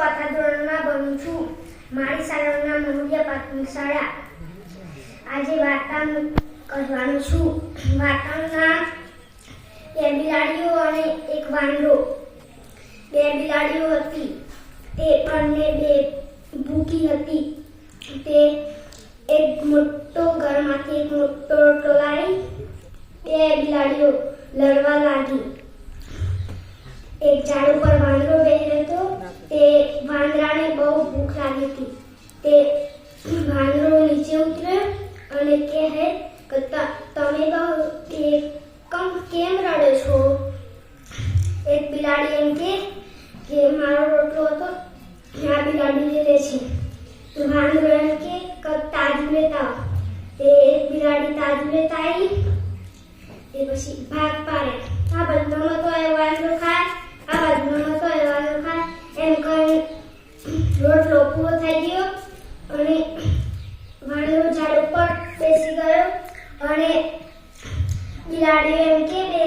ચોથા ધોરણમાં ભણું છું. મારી શાળાનું નામ પ્રાથમિક શાળા. આજે વાર્તા કરવાનું છું. વાર્તાનું નામ બે બિલાડીઓ અને એક વાંદરો. બે બિલાડીઓ હતી. તે બંને બે ભૂખી હતી. તે એક મોટો ઘરમાંથી એક મોટો રોટલો લાવી બે બિલાડીઓ લડવા લાગી. એક ઝાડ ઉપર વાંદરો બેઠો હતી. તે ભાનરો નીચે ઉતરે અને કહે તમે બહુ કેમ રડો છો? એક બિલાડી એમ કે કે, મારો રોટલો હતો, આ બિલાડી લે છે. તો ભાનરો એમ કે, તાજ લેતા તે એક બિલાડી તાજ લેતા આવી એ પછી ભાગ પાડે આ બાજુનો તો એ વાંદરો ખાય આ બાજુનો તો એ વાંદરો ખાય એમ કરીને રોટલો પૂરો થઈ ગયો અને વાંદરો ઝાડ ઉપર બેસી ગયો. અને બિલાડીએ એમ કે બે